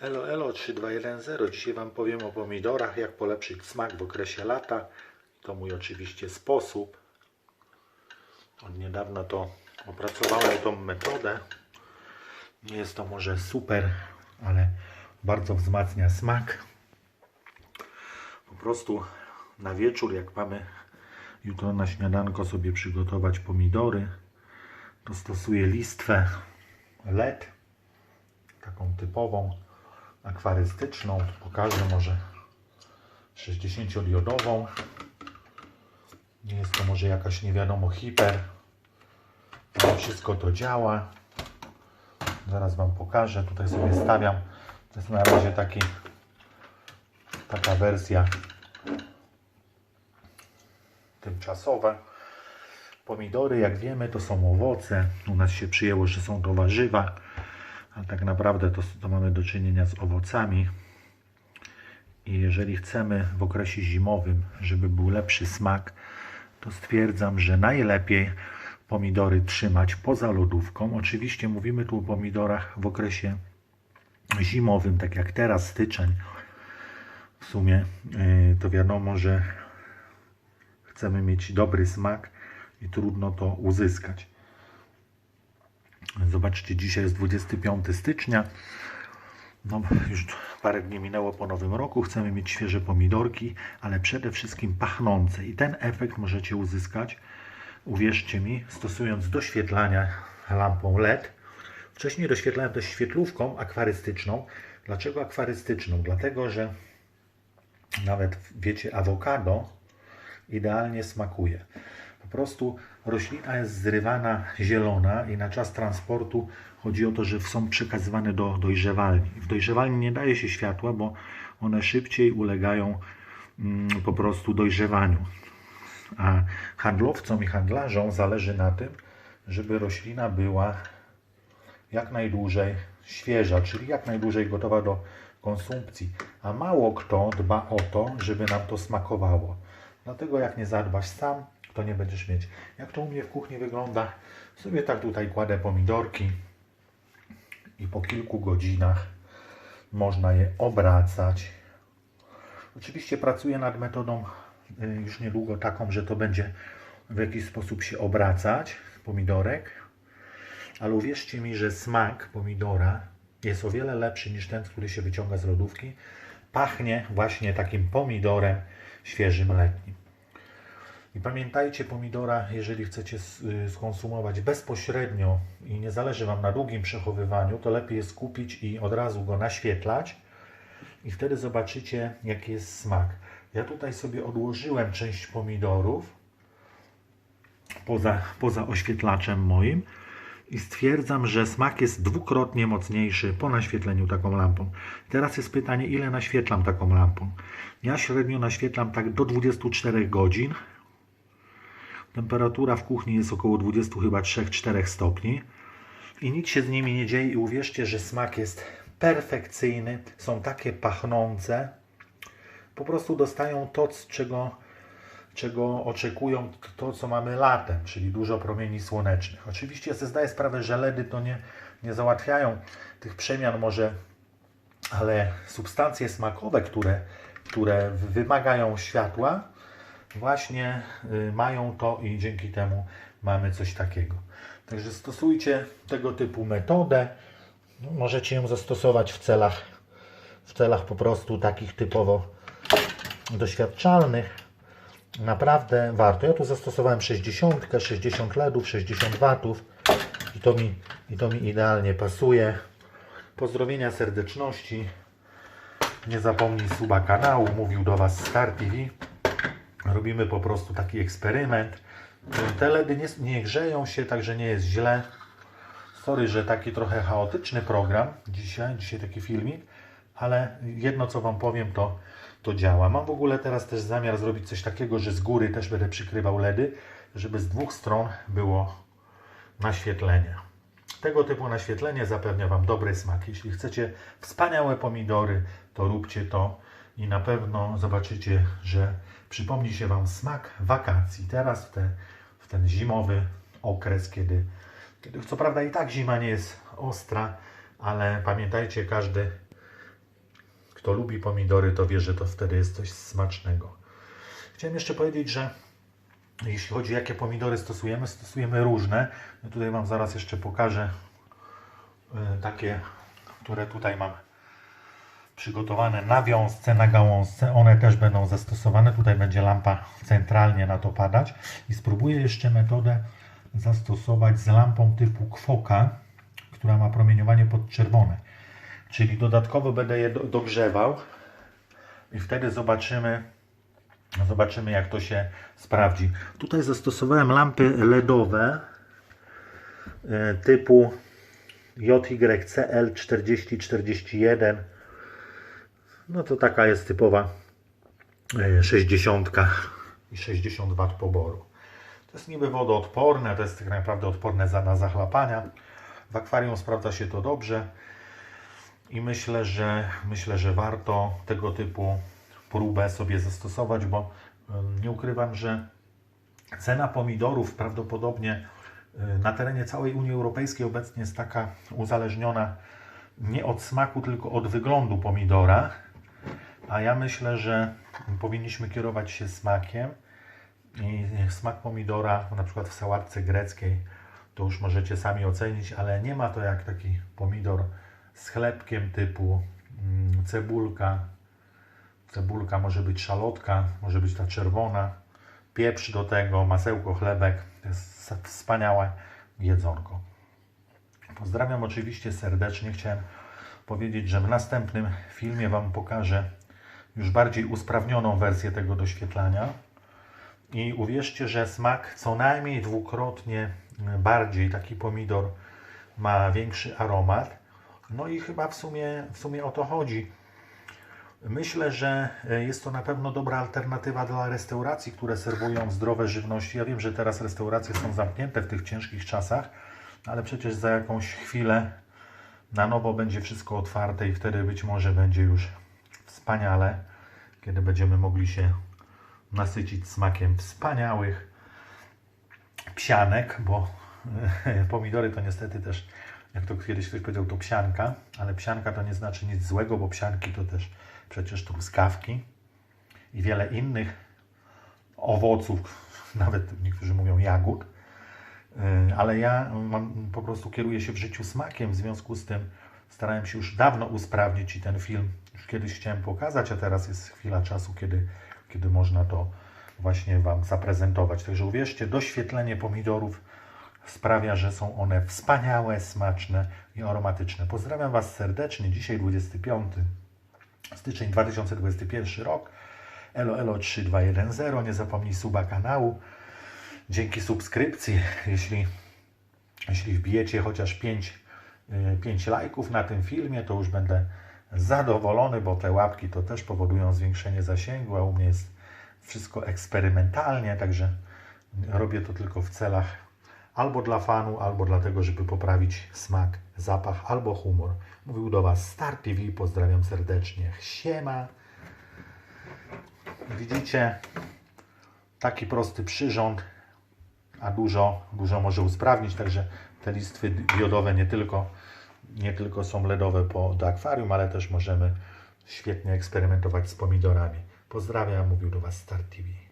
Elo, elo 3210. Dzisiaj Wam powiem o pomidorach, jak polepszyć smak w okresie lata. To mój oczywiście sposób. Od niedawna to opracowałem tą metodę. Nie jest to może super, ale bardzo wzmacnia smak. Po prostu na wieczór, jak mamy jutro na śniadanko sobie przygotować pomidory, to stosuję listwę LED, taką typową, akwarystyczną. Pokażę może 60-diodową. Nie jest to może jakaś nie wiadomo hiper, ale wszystko to działa. Zaraz Wam pokażę. Tutaj sobie stawiam. To jest na razie taki, taka wersja tymczasowa. Pomidory, jak wiemy, to są owoce. U nas się przyjęło, że są to warzywa, ale tak naprawdę to, to mamy do czynienia z owocami. I jeżeli chcemy w okresie zimowym, żeby był lepszy smak, to stwierdzam, że najlepiej pomidory trzymać poza lodówką. Oczywiście mówimy tu o pomidorach w okresie zimowym, tak jak teraz, styczeń. W sumie yy, to wiadomo, że chcemy mieć dobry smak i trudno to uzyskać. Zobaczcie, dzisiaj jest 25 stycznia. No, już parę dni minęło po nowym roku. Chcemy mieć świeże pomidorki, ale przede wszystkim pachnące. I ten efekt możecie uzyskać, uwierzcie mi, stosując doświetlania lampą LED. Wcześniej doświetlałem też świetlówką akwarystyczną. Dlaczego akwarystyczną? Dlatego, że nawet wiecie, awokado idealnie smakuje. Po prostu roślina jest zrywana zielona i na czas transportu chodzi o to, że są przekazywane do dojrzewalni. W dojrzewalni nie daje się światła, bo one szybciej ulegają mm, po prostu dojrzewaniu. A handlowcom i handlarzom zależy na tym, żeby roślina była jak najdłużej świeża, czyli jak najdłużej gotowa do konsumpcji. A mało kto dba o to, żeby nam to smakowało. Dlatego jak nie zadbasz sam, to nie będziesz mieć. Jak to u mnie w kuchni wygląda? Sobie tak tutaj kładę pomidorki i po kilku godzinach można je obracać. Oczywiście pracuję nad metodą y, już niedługo taką, że to będzie w jakiś sposób się obracać, pomidorek. Ale uwierzcie mi, że smak pomidora jest o wiele lepszy niż ten, który się wyciąga z lodówki. Pachnie właśnie takim pomidorem świeżym letnim. I pamiętajcie, pomidora, jeżeli chcecie y, skonsumować bezpośrednio i nie zależy Wam na długim przechowywaniu, to lepiej jest kupić i od razu go naświetlać i wtedy zobaczycie, jaki jest smak. Ja tutaj sobie odłożyłem część pomidorów poza, poza oświetlaczem moim i stwierdzam, że smak jest dwukrotnie mocniejszy po naświetleniu taką lampą. Teraz jest pytanie, ile naświetlam taką lampą. Ja średnio naświetlam tak do 24 godzin. Temperatura w kuchni jest około 20 chyba 3-4 stopni. I nic się z nimi nie dzieje i uwierzcie, że smak jest perfekcyjny. Są takie pachnące. Po prostu dostają to, czego, czego oczekują, to co mamy latem, czyli dużo promieni słonecznych. Oczywiście ja sobie zdaję sprawę, że LEDy to nie, nie załatwiają tych przemian może, ale substancje smakowe, które, które wymagają światła, właśnie y, mają to i dzięki temu mamy coś takiego. Także stosujcie tego typu metodę. No, możecie ją zastosować w celach, w celach po prostu takich typowo doświadczalnych. Naprawdę warto. Ja tu zastosowałem 60, 60 LEDów, 60 watów i to mi, i to mi idealnie pasuje. Pozdrowienia serdeczności. Nie zapomnij suba kanału. Mówił do Was Star TV. Robimy po prostu taki eksperyment. Te LEDy nie, nie grzeją się, także nie jest źle. Sorry, że taki trochę chaotyczny program dzisiaj, dzisiaj taki filmik, ale jedno co Wam powiem to, to działa. Mam w ogóle teraz też zamiar zrobić coś takiego, że z góry też będę przykrywał LEDy, żeby z dwóch stron było naświetlenie. Tego typu naświetlenie zapewnia Wam dobry smak. Jeśli chcecie wspaniałe pomidory, to róbcie to i na pewno zobaczycie, że przypomni się Wam smak wakacji. Teraz w, te, w ten zimowy okres, kiedy, kiedy co prawda i tak zima nie jest ostra, ale pamiętajcie, każdy, Kto lubi pomidory, to wie, że to wtedy jest coś smacznego. Chciałem jeszcze powiedzieć, że jeśli chodzi o jakie pomidory stosujemy, stosujemy różne. Ja tutaj Wam zaraz jeszcze pokażę y, takie, które tutaj mam przygotowane na wiązce, na gałązce. One też będą zastosowane. Tutaj będzie lampa centralnie na to padać. I spróbuję jeszcze metodę zastosować z lampą typu kwoka, która ma promieniowanie podczerwone. Czyli dodatkowo będę je do- dogrzewał i wtedy zobaczymy, zobaczymy jak to się sprawdzi. Tutaj zastosowałem lampy LEDowe e, typu JYCL 4041 no to taka jest typowa e, 60 i 60 W poboru. To jest niby wodoodporne, to jest tak naprawdę odporne na zachlapania. W akwarium sprawdza się to dobrze i myślę, że myślę, że warto tego typu próbę sobie zastosować, bo nie ukrywam, że cena pomidorów prawdopodobnie y, na terenie całej Unii Europejskiej obecnie jest taka uzależniona nie od smaku, tylko od wyglądu pomidora. A ja myślę, że powinniśmy kierować się smakiem i smak pomidora, na przykład w sałatce greckiej, to już możecie sami ocenić, ale nie ma to jak taki pomidor z chlebkiem typu mm, cebulka. Cebulka może być szalotka, może być ta czerwona, pieprz do tego, masełko, chlebek. To jest wspaniałe jedzonko. Pozdrawiam oczywiście serdecznie. Chciałem powiedzieć, że w następnym filmie Wam pokażę już bardziej usprawnioną wersję tego doświetlania. I uwierzcie, że smak co najmniej dwukrotnie bardziej taki pomidor ma większy aromat. No i chyba w sumie, w sumie o to chodzi. Myślę, że jest to na pewno dobra alternatywa dla restauracji, które serwują zdrowe żywności. Ja wiem, że teraz restauracje są zamknięte w tych ciężkich czasach, ale przecież za jakąś chwilę na nowo będzie wszystko otwarte i wtedy być może będzie już wspaniale, kiedy będziemy mogli się nasycić smakiem wspaniałych psianek, bo pomidory to niestety też, jak to kiedyś ktoś powiedział, to psianka, ale psianka to nie znaczy nic złego, bo psianki to też przecież truskawki i wiele innych owoców, nawet niektórzy mówią jagód, Yy, ale ja mam, po prostu kieruję się w życiu smakiem, w związku z tym starałem się już dawno usprawnić i ten film już kiedyś chciałem pokazać, a teraz jest chwila czasu, kiedy, kiedy można to właśnie Wam zaprezentować. Także uwierzcie, doświetlenie pomidorów sprawia, że są one wspaniałe, smaczne i aromatyczne. Pozdrawiam Was serdecznie. Dzisiaj 25 styczeń 2021 rok. Elo Elo 3210. Nie zapomnij suba kanału. Dzięki subskrypcji, jeśli, jeśli wbijecie chociaż 5, 5 lajków na tym filmie, to już będę zadowolony, bo te łapki to też powodują zwiększenie zasięgu, a u mnie jest wszystko eksperymentalnie, także robię to tylko w celach albo dla fanu, albo dlatego, żeby poprawić smak, zapach albo humor. Mówił do Was Star TV, pozdrawiam serdecznie. Siema. Widzicie, taki prosty przyrząd, a dużo, dużo może usprawnić, także te listwy diodowe nie tylko, nie tylko są LEDowe po, do akwarium, ale też możemy świetnie eksperymentować z pomidorami. Pozdrawiam, mówił do Was Star TV.